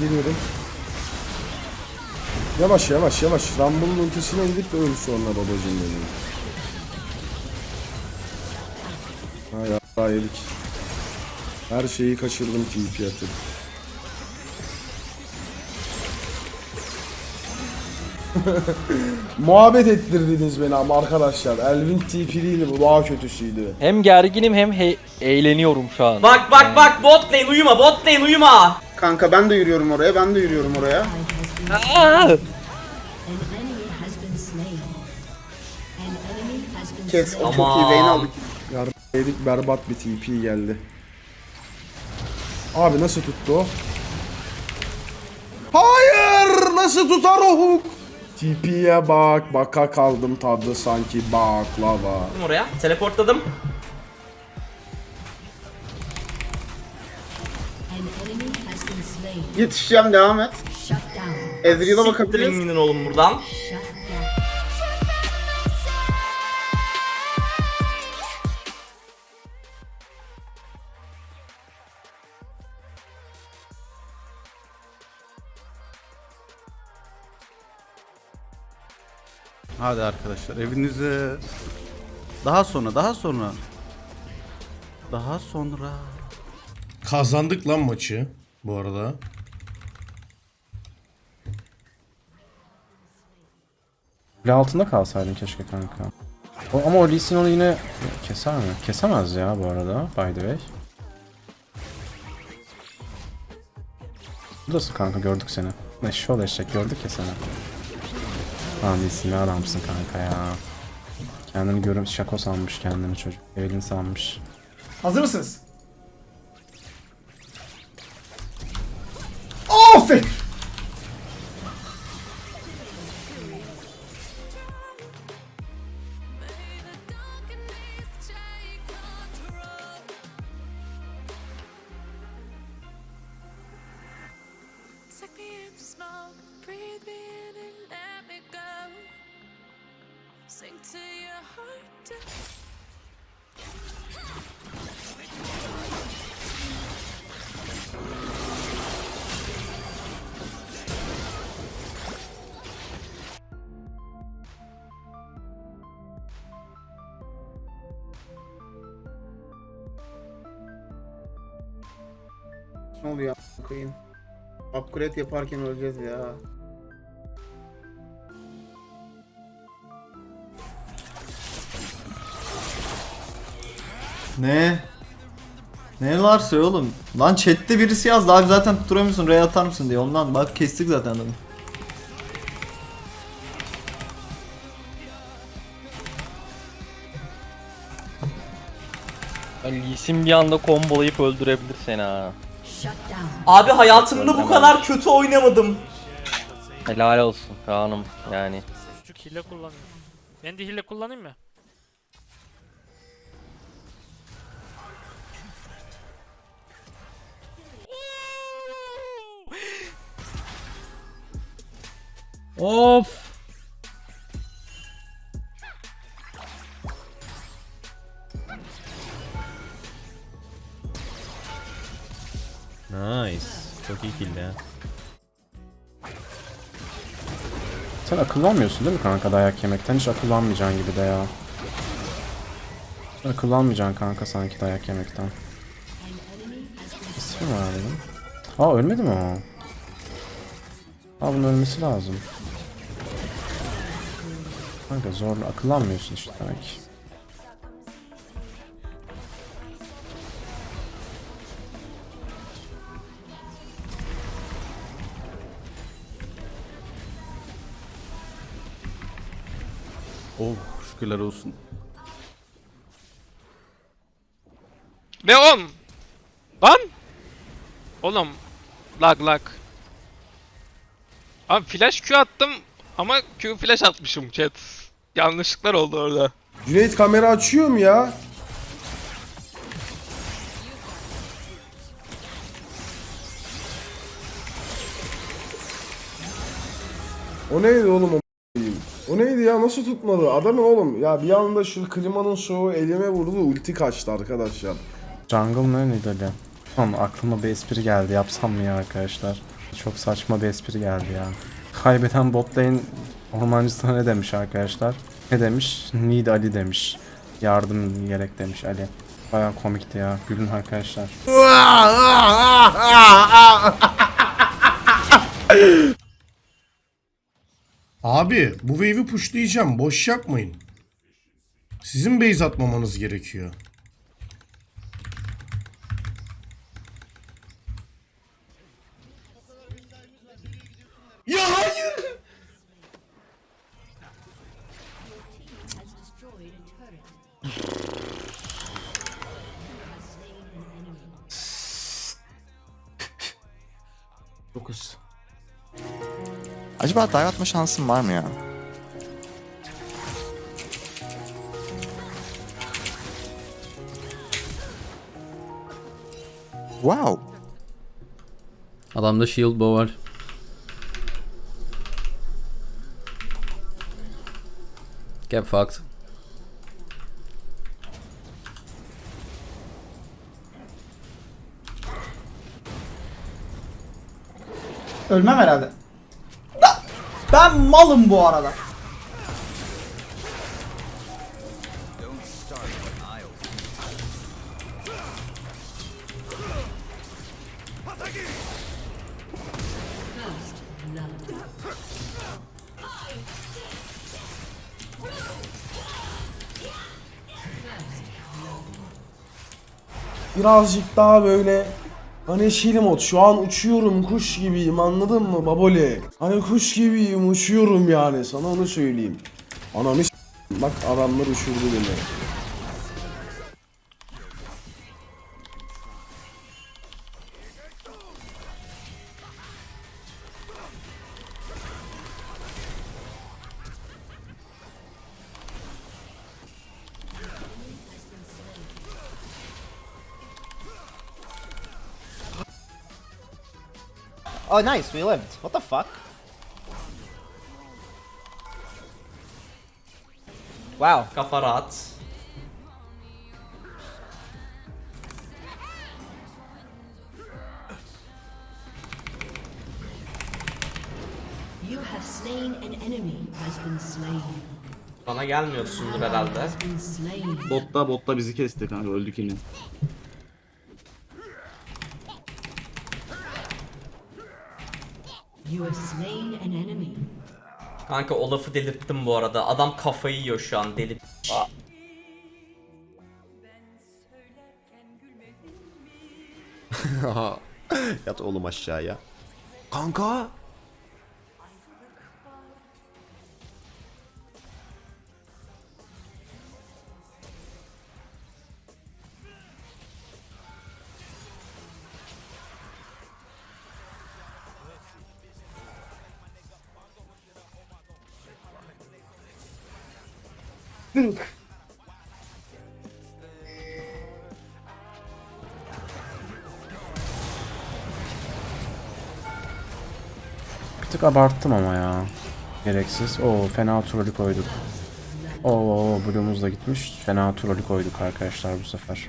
Geliyorum. Yavaş yavaş yavaş. Rumble'ın ultisine gidip de öl sonra babacım benim. Ha ya daha yedik. Her şeyi kaçırdım TP atıp. Muhabbet ettirdiniz beni ama arkadaşlar. Elvin TP değil bu daha kötüsüydü. Hem gerginim hem he- eğleniyorum şu an. Bak bak bak bot lane uyuma bot lane uyuma. Kanka ben de yürüyorum oraya, ben de yürüyorum oraya. Aa! Kes, o çok iyi Vayne aldık. Yedik berbat bir TP geldi. Abi nasıl tuttu o? Hayır! Nasıl tutar o hook? TP'ye bak, baka kaldım tadı sanki baklava. Oraya teleportladım. Yetişeceğim, devam et. Ezreal'a Siktirin bakabiliriz. minin oğlum buradan. Hadi arkadaşlar evinize. Daha sonra, daha sonra. Daha sonra. Kazandık lan maçı bu arada. Kule altında kalsaydın keşke kanka. O, ama o Lee Sin onu yine keser mi? Kesemez ya bu arada by the way. Buradasın kanka gördük seni. Ne şu ol eşek gördük ya seni. Lan Lee Sin ne adamsın kanka ya. Kendini görüp şako sanmış kendini çocuk. Evelyn sanmış. Hazır mısınız? Ne oluyor a**ına? Upgrade yaparken öleceğiz ya. Ne? Ne varsa oğlum. Lan chatte birisi yazdı abi zaten tutturamıyorsun Ray atar mısın diye ondan bak kestik zaten adamı. Lee Sin bir anda kombolayıp öldürebilir seni ha. Abi hayatımda bu kadar kötü oynamadım. Helal olsun Kaan'ım yani. Çocuk hile kullanıyor. Ben de hile kullanayım mı? Of. Nice. Çok iyi kill ya. Sen akıllanmıyorsun değil mi kanka dayak yemekten? Hiç akıllanmayacaksın gibi de ya. Akıllanmayacaksın kanka sanki dayak yemekten. İsmi mi abi? Aa ölmedi mi o? Aa bunun ölmesi lazım. Kanka zorla akıllanmıyorsun işte demek. Oh şükürler olsun. Ve on. Lan. Oğlum. Lag lag. Abi flash Q attım ama Q flash atmışım chat. Yanlışlıklar oldu orada. Cüneyt kamera açıyor mu ya? O neydi oğlum o O neydi ya nasıl tutmadı? Adamı oğlum ya bir anda şu klimanın soğuğu elime vurdu ulti kaçtı arkadaşlar. Jungle ne neydi? Ama aklıma bir espri geldi. Yapsam mı ya arkadaşlar? Çok saçma bir espri geldi ya. Kaybeden bot lane ormancısına ne demiş arkadaşlar? Ne demiş? Need Ali demiş. Yardım gerek demiş Ali. Baya komikti ya. Gülün arkadaşlar. Abi bu wave'i pushlayacağım. Boş yapmayın. Sizin base atmamanız gerekiyor. Acaba dive atma şansım var mı ya? Wow. Adamda shield bow var. Get fucked. Ölmem herhalde. Ben malım bu arada. Birazcık daha böyle hani neşeli mod. Şu an uçuyorum kuş gibiyim anladın mı baboli? Hani kuş gibiyim uçuyorum yani sana onu söyleyeyim. Ananı Bak adamlar uçurdu beni. Oh nice, we lived. What the fuck? Wow. Kafa rahat. You have slain an enemy has been slain. Bana gelmiyorsundur herhalde. Botta botta bizi kesti kanka öldük yine. You have slain an enemy. Kanka Olaf'ı delirttim bu arada. Adam kafayı yiyor şu an deli. Aa, Yat oğlum aşağıya. Kanka. Bir tık abarttım ama ya. Gereksiz. Oo fena trolü koyduk. Oo Blue'umuz da gitmiş. Fena trolü koyduk arkadaşlar bu sefer.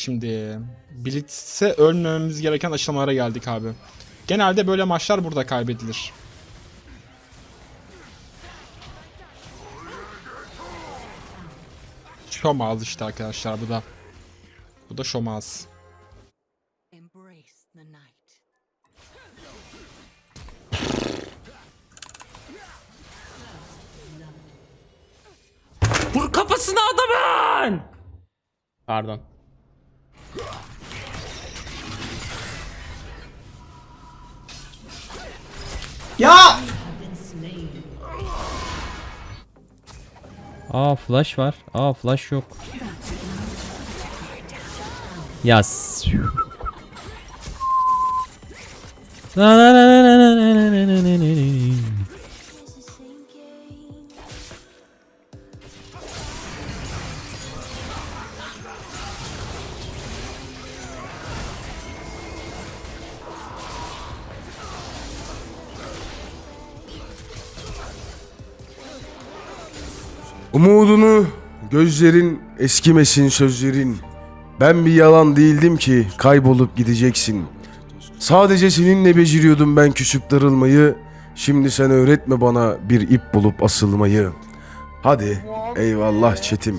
Şimdi Blitz'e ölmememiz gereken aşamalara geldik abi. Genelde böyle maçlar burada kaybedilir. Şomaz işte arkadaşlar bu da. Bu da şomaz. Vur kafasına adamın! Pardon. Ya! Aa flash var. Aa flash yok. Yaz. Na Umudunu gözlerin eskimesin sözlerin. Ben bir yalan değildim ki kaybolup gideceksin. Sadece seninle beceriyordum ben küsüp darılmayı. Şimdi sen öğretme bana bir ip bulup asılmayı. Hadi eyvallah çetim.